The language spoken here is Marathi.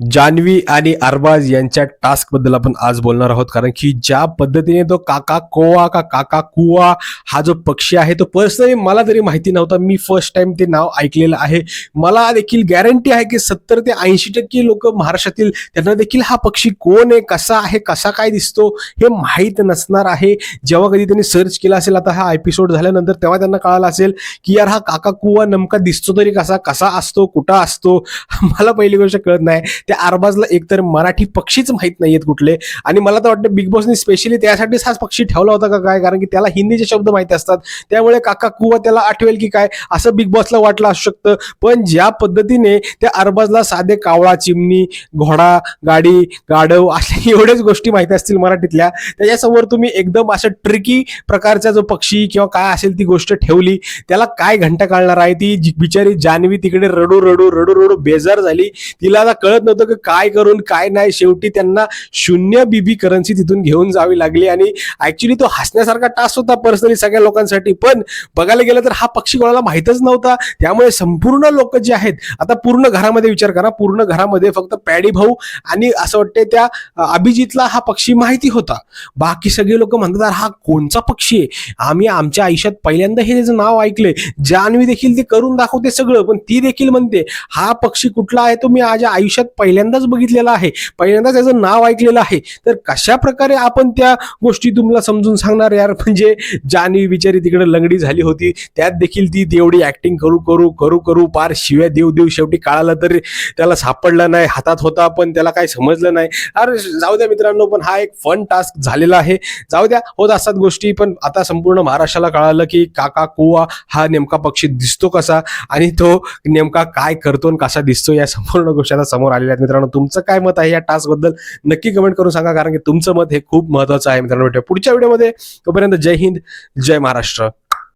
जान्हवी आणि अरबाज यांच्या टास्कबद्दल आपण आज बोलणार आहोत. कारण की ज्या पद्धतीने तो काका कोवा का काका कुवा हा जो पक्षी आहे तो पर्सनली मला तरी माहिती नव्हता. मी फर्स्ट टाइम ते नाव ऐकलेलं आहे. मला देखील गॅरंटी आहे की सत्तर ते ऐंशी टक्के लोक महाराष्ट्रातील त्यांना देखील हा पक्षी कोण आहे कसा आहे कसा काय दिसतो हे माहीत नसणार आहे. जेव्हा कधी त्यांनी सर्च केला असेल आता हा एपिसोड झाल्यानंतर तेव्हा त्यांना कळालं असेल की यार हा काका कुवा नेमका दिसतो तरी कसा कसा असतो कुठं असतो मला पहिली गोष्ट कळत नाही. त्या अरबाजला एकतर मराठी पक्षीच माहीत नाहीयेत कुठले. आणि मला तर वाटतं बिग बॉसनी स्पेशली त्यासाठीच हाच पक्षी ठेवला होता का काय? कारण की त्याला हिंदीचे शब्द माहिती असतात. त्यामुळे काका कुवा त्याला आठवेल की काय? असं बिग बॉसला वाटलं असू शकतं. पण ज्या पद्धतीने त्या अरबाजला साधे कावळा चिमणी घोडा गाडी गाढव अशा एवढ्याच गोष्टी माहिती असतील मराठीतल्या. त्याच्यासमोर तुम्ही एकदम असं ट्रिकी प्रकारचा जो पक्षी किंवा काय असेल ती गोष्ट ठेवली. त्याला काय घंटा काढणार आहे ती? बिचारी जान्हवी तिकडे रडू रडू रडू रडू बेजार झाली. तिला आता कळत नव्हतं की काय करून काय नाही शेवटी त्यांना शून्य बीबी करन्सी तिथून घेऊन जावी लागली. आणि ऍक्च्युली तो हसण्यासारखा टास्क होता पर्सनली सगळ्या लोकांसाठी. पण बघायला गेलं तर हा पक्षी कोणाला माहितच नव्हता. त्यामुळे संपूर्ण लोक जे आहेत आता पूर्ण घरामध्ये विचार करा. पूर्ण घरामध्ये फक्त पॅडी भाऊ आणि असं वाटते त्या अभिजितला हा पक्षी माहिती होता. बाकी सगळे लोक म्हणतात हा कोणचा पक्षी आहे? आम्ही आमच्या आयुष्यात पहिल्यांदा हे त्याचं नाव ऐकलंय. जान्हवी देखील ते करून दाखवते सगळं पण ती देखील म्हणते हा पक्षी कुठला आहे तो मी माझ्या आयुष्यात पहिल्यांदाच बघितलेला आहे. पहिल्यांदाच त्याचं नाव ऐकलेलं आहे. तर कशा प्रकारे आपण त्या गोष्टी तुम्हाला समजून सांगणार यार? म्हणजे जानवी बिचारी तिकडे लंगडी झाली होती. त्यात देखील ती तेवढी ऍक्टिंग करू करू करू करू. पार शिव्या देऊ देऊ शेवटी काळाला तरी त्याला सापडला नाही. हातात होता पण त्याला काही समजलं नाही. अरे जाऊ द्या मित्रांनो पण हा एक फन टास्क झालेला आहे. जाऊ द्या होत असतात गोष्टी पण आता संपूर्ण महाराष्ट्राला कळालं की काका कुवा हा नेमका पक्षी दिसतो कसा आणि तो नेमका काय करतो आणि कसा दिसतो या संपूर्ण गोष्टी आता समोर आलेल्या आहेत. मित्रांनो तुमचं काय मत आहे या टास्कबद्दल नक्की कमेंट करून सांगा कारण की तुमचं मत हे खूप महत्वाचं आहे मित्रांनो. पुढच्या व्हिडिओमध्ये तोपर्यंत जय हिंद जय महाराष्ट्र.